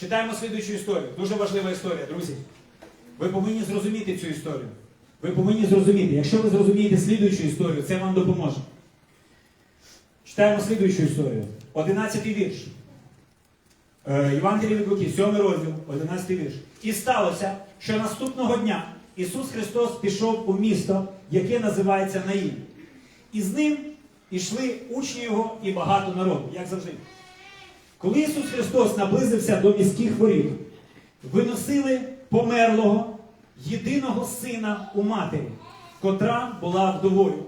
Читаємо слідуючу історію. Дуже важлива історія, друзі. Ви повинні зрозуміти цю історію. Ви повинні зрозуміти. Якщо ви зрозумієте слідуючу історію, це вам допоможе. Читаємо слідуючу історію. Одинадцятий вірш. Е, Євангеліє від Луки, 7 розділ, 11 вірш. І сталося, що наступного дня Ісус Христос пішов у місто, яке називається Наїм. І з ним ішли учні Його і багато народу, як завжди. Коли Ісус Христос наблизився до міських воріт, виносили померлого єдиного сина у матері, котра була вдовою.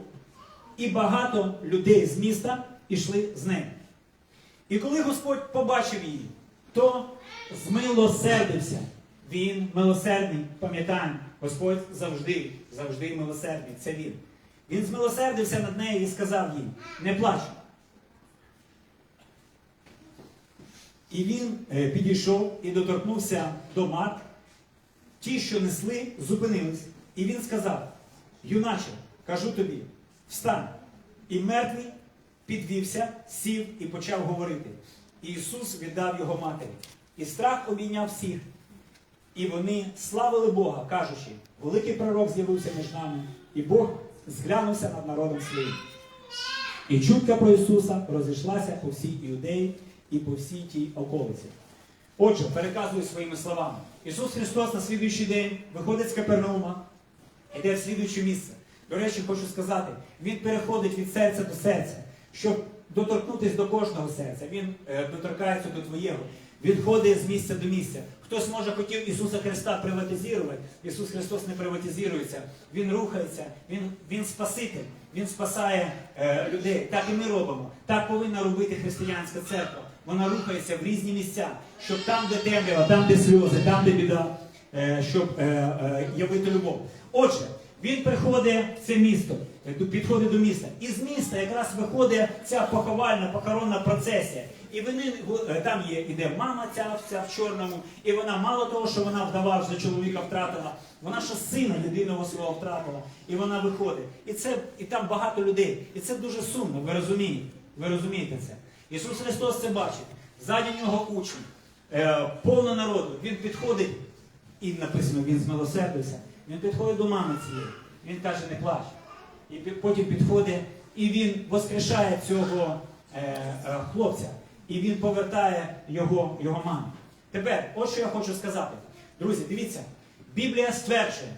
І багато людей з міста ішли з нею. І коли Господь побачив її, то змилосердився. Він милосердний, пам'ятаємо, Господь завжди, завжди милосердний. Це він. Він змилосердився над нею і сказав їй: не плач. І він е, підійшов і доторкнувся до мат. Ті, що несли, зупинились. І він сказав: Юначе, кажу тобі, встань. І мертвий підвівся, сів і почав говорити. І Ісус віддав його матері. І страх обійняв всіх. І вони славили Бога, кажучи, великий пророк з'явився між нами, і Бог зглянувся над народом своїм. І чутка про Ісуса розійшлася по всій Іудеї і по всій тій околиці. Отже, переказую своїми словами. Ісус Христос на слідуючий день виходить з Капернаума, йде в слідуюче місце. До речі, хочу сказати, він переходить від серця до серця, щоб доторкнутися до кожного серця. Він е, доторкається до твоєго. Він ходить з місця до місця. Хтось може хотів Ісуса Христа приватизувати. Ісус Христос не приватизується. Він рухається, Він, він спаситель, Він спасає е, людей. Так і ми робимо. Так повинна робити християнська церква. Вона рухається в різні місця, щоб там, де темрява, там, де сльози, там, де біда, е, щоб е, е, явити любов. Отже, він приходить в це місто, підходить до міста. І з міста якраз виходить ця поховальна, похоронна процесія. І вони там є, іде мама ця вся в чорному, і вона мало того, що вона вдова вже чоловіка втратила, вона ще сина єдиного свого втратила, і вона виходить. І це і там багато людей. І це дуже сумно. Ви розумієте? Ви розумієте це? Ісус Христос це бачить. Ззаді нього е, повно народу. Він підходить, і написано, він змилосердився. Він підходить до мами цієї. Він каже, не плач. І потім підходить, і він воскрешає цього е, е, хлопця. І він повертає його, його мамі. Тепер, от що я хочу сказати. Друзі, дивіться, Біблія стверджує,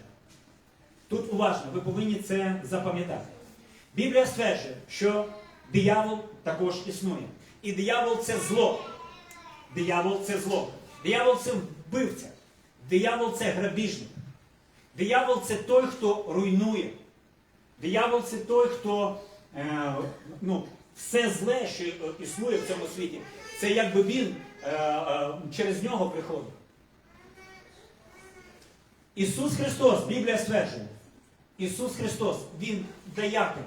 тут уважно, ви повинні це запам'ятати. Біблія стверджує, що диявол також існує. І диявол це зло. Диявол це зло. Диявол це вбивця. Диявол це грабіжник. Диявол це той, хто руйнує. Диявол це той, хто е, ну, все зле, що е, існує в цьому світі, це якби він е, е, через нього приходить. Ісус Христос, Біблія стверджує, Ісус Христос, Він даятель.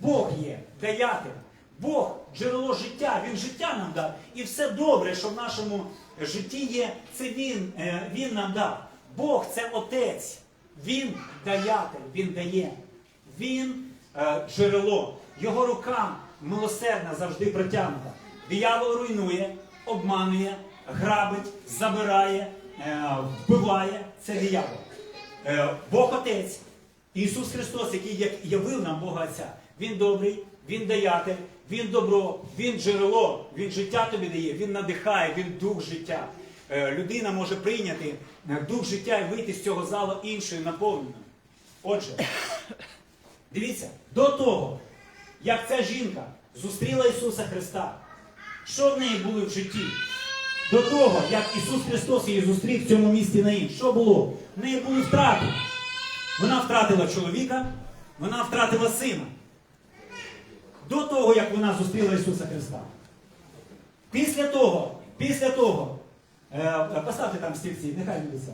Бог є даятель. Бог джерело життя, Він життя нам дав. І все добре, що в нашому житті є, це Він, е, він нам дав. Бог це Отець. Він даятель, Він дає. Він е, джерело. Його рука милосердна завжди протягнута. Диявол руйнує, обманує, грабить, забирає, е, вбиває. Це диявол. Е, Бог Отець, Ісус Христос, який як- явив нам Бога Отця, Він добрий, Він даятель, Він добро, Він джерело, Він життя тобі дає, Він надихає, Він дух життя. Е, Людина може прийняти е, дух життя і вийти з цього залу іншою наповненою. Отже, дивіться, до того, як ця жінка зустріла Ісуса Христа, що в неї було в житті? До того, як Ісус Христос її зустрів в цьому місті Наїм, що було? В неї були втрати. Вона втратила чоловіка, вона втратила сина. До того, як вона зустріла Ісуса Христа. Після того, після того, е, поставте там стільці, нехай буде це.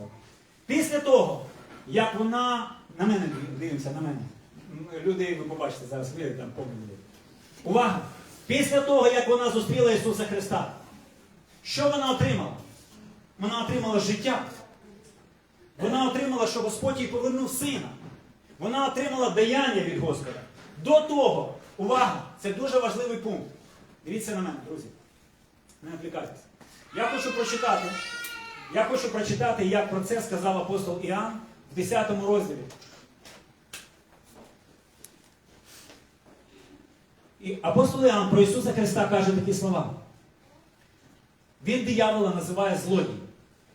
Після того, як вона. На мене дивимося, на мене. Люди, ви побачите, зараз ви там повні люди. Увага! Після того, як вона зустріла Ісуса Христа, що вона отримала? Вона отримала життя. Вона отримала, що Господь їй повернув сина. Вона отримала даяння від Господа. До того, увага, це дуже важливий пункт. Дивіться на мене, друзі. Не відвлікайтеся. Я хочу прочитати. Я хочу прочитати, як про це сказав апостол Іоанн в 10 розділі. І апостол Іоанн про Ісуса Христа каже такі слова. Він диявола називає злодій.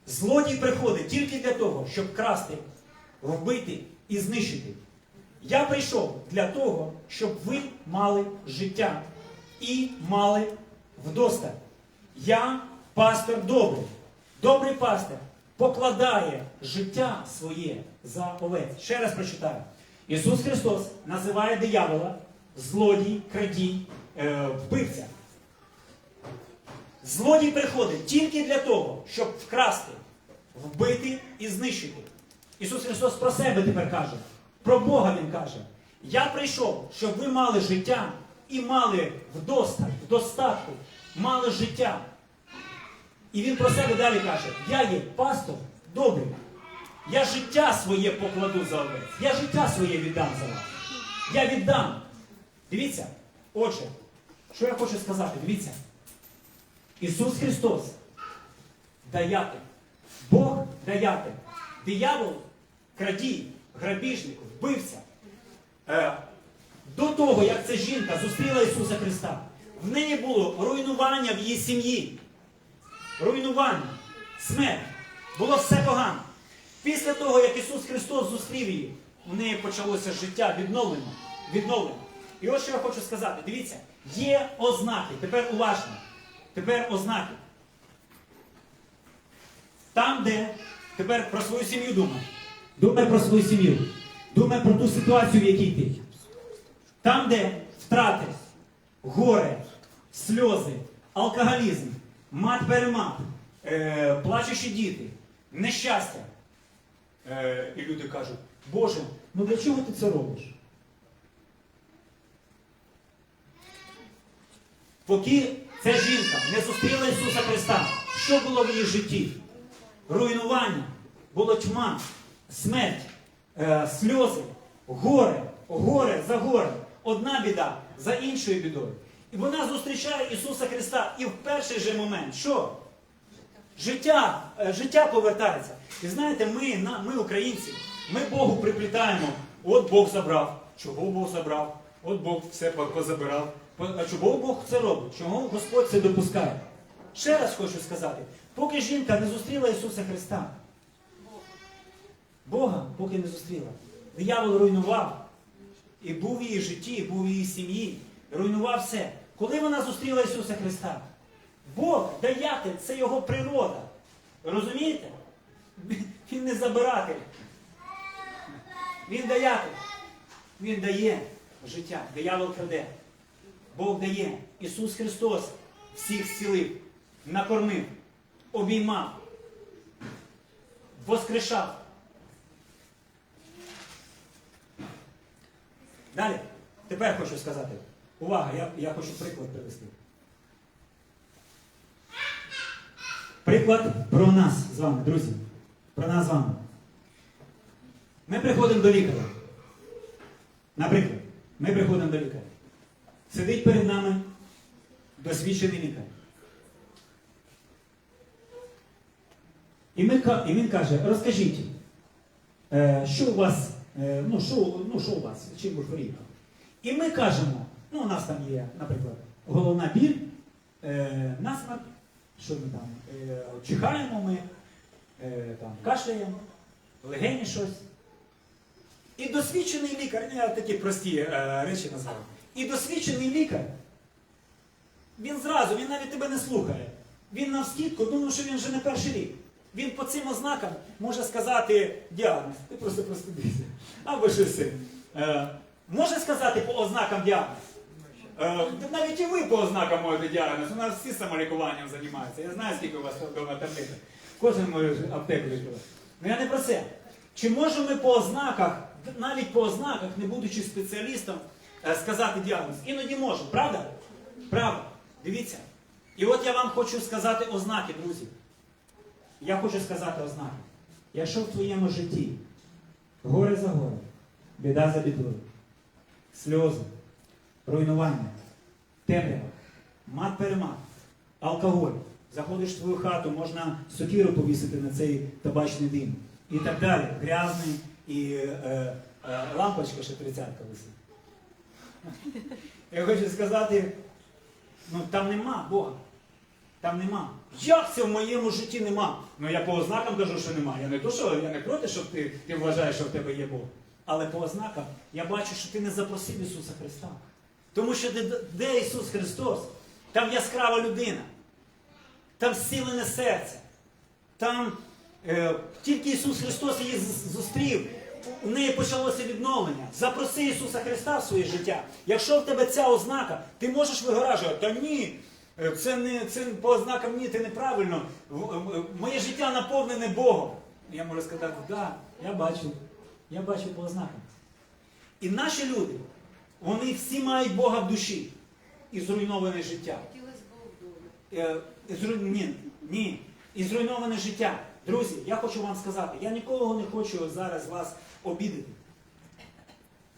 Злодій приходить тільки для того, щоб красти, вбити і знищити. Я прийшов для того, щоб ви мали життя і мали вдосталь. Я пастор добрий. Добрий пастор покладає життя своє за овець. Ще раз прочитаю. Ісус Христос називає диявола злодій, крадій, е, вбивця. Злодій приходить тільки для того, щоб вкрасти, вбити і знищити. Ісус Христос про себе тепер каже. Про Бога Він каже. Я прийшов, щоб ви мали життя і мали вдосталь, в достатку, мали життя. І він про себе далі каже: Я є пастор добрий. Я життя своє покладу за овець. Я життя своє віддам за вас. Я віддам. Дивіться, отже, що я хочу сказати? Дивіться. Ісус Христос даятель. Бог даятель. Диявол, крадій, грабіжник, вбивця. Е, до того, як ця жінка зустріла Ісуса Христа, в неї було руйнування в її сім'ї. Руйнування, смерть. Було все погано. Після того, як Ісус Христос зустрів її, у неї почалося життя відновлено. відновлено. І ось що я хочу сказати. Дивіться, є ознаки. Тепер уважно. Тепер ознаки. Там, де тепер про свою сім'ю думай. Думай про свою сім'ю. Думай про ту ситуацію, в якій ти. Там, де втрати, горе, сльози, алкоголізм, мат-перемат, е, плачучі діти, нещастя. Е, і люди кажуть, Боже, ну для чого ти це робиш? Поки ця жінка не зустріла Ісуса Христа, що було в її житті? Руйнування, було тьма, смерть, е, сльози, горе, горе за горе. Одна біда за іншою бідою. І вона зустрічає Ісуса Христа і в перший же момент, що? Життя, е, життя повертається. І знаєте, ми, на- ми, українці, ми Богу приплітаємо. От Бог забрав. Чого Бог забрав? От Бог все позабирав. А чого Бог це робить? Чого Господь це допускає? Ще раз хочу сказати, поки жінка не зустріла Ісуса Христа, Бога поки не зустріла. Диявол руйнував. І був в її житті, і був в її сім'ї. Руйнував все. Коли вона зустріла Ісуса Христа, Бог даятель, це його природа. Розумієте? Він не забиратель. Він даятель. Він дає життя. Диявол краде. Бог дає. Ісус Христос всіх зцілив, накормив, обіймав, воскрешав. Далі. Тепер хочу сказати. Увага, я, я хочу приклад привести. Приклад про нас з вами, друзі. Про нас з вами. Ми приходимо до лікаря. Наприклад, ми приходимо до лікаря. Сидить перед нами досвідчений лікар. І, ми, і він каже, розкажіть, е, що у вас, ну, що, ну, що у вас, чим ви хворієте? І ми кажемо, ну, у нас там є, наприклад, головна біль, е, насморк, що ми там, е, чихаємо ми, е, там, кашляємо, легені щось. І досвідчений лікар, я такі прості е, речі назвав. І досвідчений лікар, він зразу, він навіть тебе не слухає. Він навскідку, тому що він вже не перший рік. Він по цим ознакам може сказати діагноз. Ти просто простудився. Або щось. Е, може сказати по ознакам діагноз. Е, навіть і ви по ознакам можете діагноз. У нас всі самолікуванням займаються. Я знаю, скільки у вас таблеток. Кожен може аптеку відкривати. Ну я не про це. Чи можемо ми по ознаках, навіть по ознаках, не будучи спеціалістом, е, сказати діагноз? Іноді можемо, правда? Правда. Дивіться. І от я вам хочу сказати ознаки, друзі. Я хочу сказати ознаки. Якщо в твоєму житті горе за горе, біда за бідою, сльози, руйнування, темрява, мат-перемат, алкоголь, Заходиш в твою хату, можна сокиру повісити на цей табачний дим. І так далі. Грязний і е, е, лампочка ще тридцятка висить. Я хочу сказати, ну там нема Бога. Там нема. Як це в моєму житті нема? Ну я по ознакам кажу, що нема. Я не то, що я не проти, щоб ти, ти вважаєш, що в тебе є Бог. Але по ознакам я бачу, що ти не запросив Ісуса Христа. Тому що де, де Ісус Христос? Там яскрава людина, там зцілене серце. Там е, тільки Ісус Христос її зустрів. У неї почалося відновлення. Запроси Ісуса Христа в своє життя. Якщо в тебе ця ознака, ти можеш вигоражувати, та ні, це не це по ознакам ні, це неправильно. В- Моє життя наповнене Богом. Я можу сказати, так, да, я бачу, я бачу по ознакам. І наші люди, вони всі мають Бога в душі і зруйноване життя. Е, зру- Ні, ні. І зруйноване життя. Друзі, я хочу вам сказати, я нікого не хочу зараз вас обідати.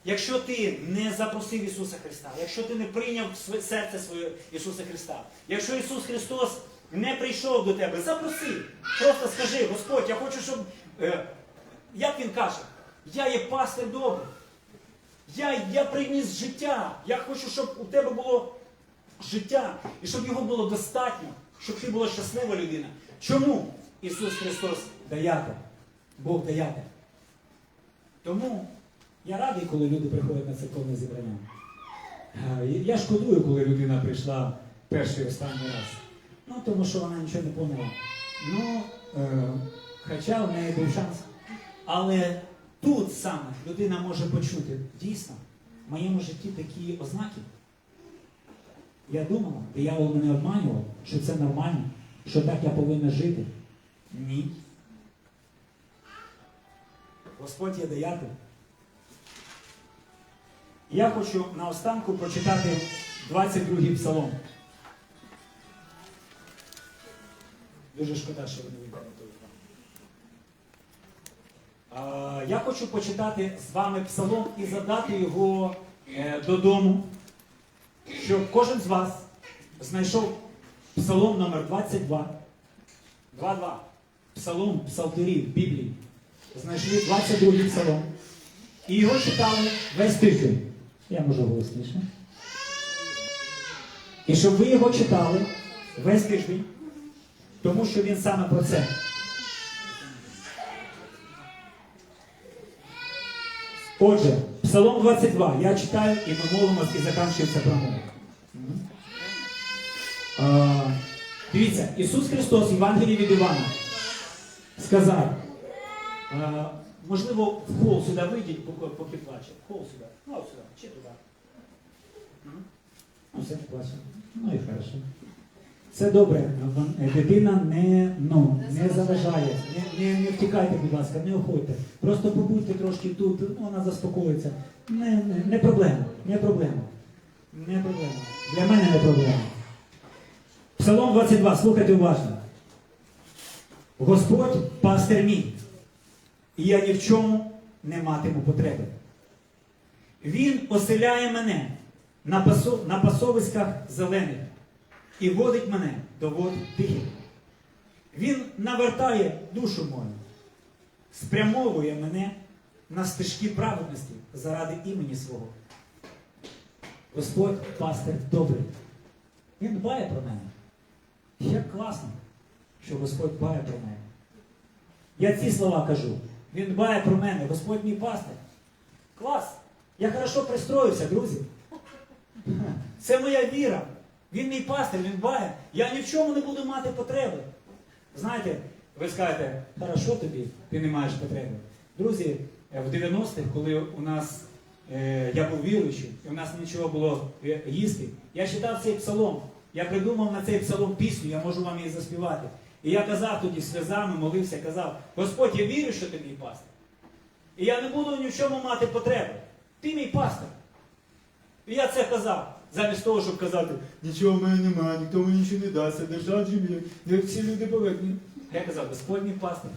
Якщо ти не запросив Ісуса Христа, якщо ти не прийняв серце своє Ісуса Христа, якщо Ісус Христос не прийшов до тебе, запроси. Просто скажи, Господь, я хочу, щоб. е, як Він каже, я є пастир добрий. Я, я приніс життя. Я хочу, щоб у тебе було життя, і щоб його було достатньо, щоб ти була щаслива людина. Чому Ісус Христос даятель? Бог даятель. Тому я радий, коли люди приходять на церковне зібрання. Е, Я шкодую, коли людина прийшла перший і останній раз. Ну, тому що вона нічого не поняла. Ну, е, хоча в неї був шанс. Але тут саме людина може почути, дійсно, в моєму житті такі ознаки. Я думала, диявол мене обманював, що це нормально, що так я повинна жити. Ні. Господь є даятель. Я хочу наостанку прочитати 22-й псалом. Дуже шкода, що ви не вийдете на Я хочу почитати з вами псалом і задати його е, додому щоб кожен з вас знайшов псалом номер 22. 2.2. Псалом псалтирів Біблії. Знайшли 22 псалом. І його читали весь тиждень. Я можу голосніше. І щоб ви його читали весь тиждень, тому що він саме про це. Отже, Псалом 22. Я читаю і ми молимось і закінчується промова. Дивіться, Ісус Христос Євангелії від Івана сказав, можливо, в хол сюди вийдіть, поки, поки плаче. В хол сюди. Ну, от сюди, чи туди. Ну, все, не плаче. Ну і хорошо. Це добре. Дитина не, ну, не заважає. Не, не, не втікайте, будь ласка, не уходьте. Просто побудьте трошки тут, вона заспокоїться. Не, не, не проблема, не проблема. Не проблема. Для мене не проблема. Псалом 22, слухайте уважно. Господь пастир мій, і я ні в чому не матиму потреби. Він оселяє мене на, пасо, на пасовиськах зелених і водить мене до вод тихих. Він навертає душу мою, спрямовує мене на стежки праведності заради імені свого. Господь пастир добрий. Він дбає про мене. Як класно, що Господь дбає про мене. Я ці слова кажу. Він дбає про мене, Господь мій пастир. Клас! Я хорошо пристроївся, друзі. Це моя віра. Він мій пастир, він дбає. Я ні в чому не буду мати потреби. Знаєте, ви скажете, хорошо тобі, ти не маєш потреби. Друзі, е, в 90-х, коли у нас е, я був віруючим, і у нас нічого було е, їсти, я читав цей псалом. Я придумав на цей псалом пісню, я можу вам її заспівати. І я казав тоді сльозами, молився, казав, Господь, я вірю, що ти мій пастир. І я не буду ні в чому мати потреби. Ти мій пастир. І я це казав. Замість того, щоб казати, нічого в мене немає, ніхто мені нічого не дасть, держава землі, де всі люди повинні. Я казав, Господь мій пастир.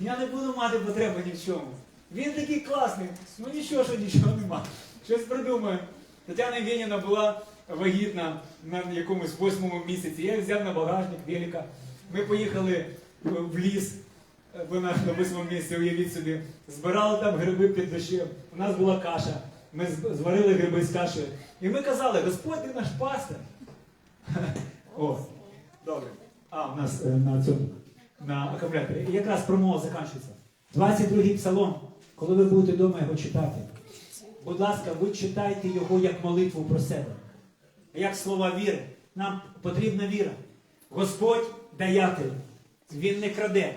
Я не буду мати потреби ні в чому. Він такий класний, ну нічого, що нічого нема. Щось придумаємо. Тетяна Євгенівна була вагітна на якомусь восьмому місяці. Я взяв на багажник велика. Ми поїхали е, в ліс. е, Вона на восьмому місці, уявіть собі, збирали там гриби під дощем. У нас була каша. Ми зварили гриби з кашею. І ми казали, Господь ти наш пастир. О, добре. А, у нас е, на цьому на акумуляторі. І якраз промова закінчується. 22-й псалом, коли ви будете вдома його читати. Будь ласка, ви читайте його як молитву про себе, як слова віри. Нам потрібна віра. Господь даятель. Він не краде,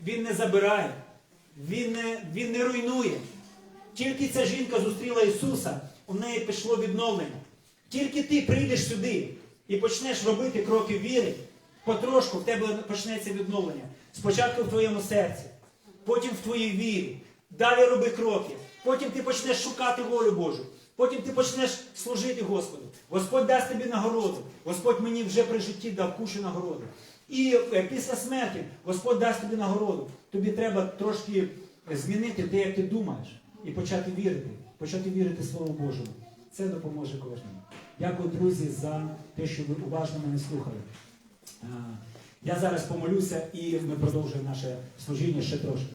він не забирає, він не, він не руйнує. Тільки ця жінка зустріла Ісуса, у неї пішло відновлення. Тільки ти прийдеш сюди і почнеш робити кроки віри, потрошку в тебе почнеться відновлення. Спочатку в твоєму серці, потім в твоїй вірі. Далі роби кроки. Потім ти почнеш шукати волю Божу. Потім ти почнеш служити Господу. Господь дасть тобі нагороду. Господь мені вже при житті дав кучу нагороди. І е, після смерті Господь дасть тобі нагороду. Тобі треба трошки змінити те, як ти думаєш, і почати вірити, почати вірити Слову Божому. Це допоможе кожному. Дякую, друзі, за те, що ви уважно мене слухали. Я зараз помолюся і ми продовжуємо наше служіння ще трошки.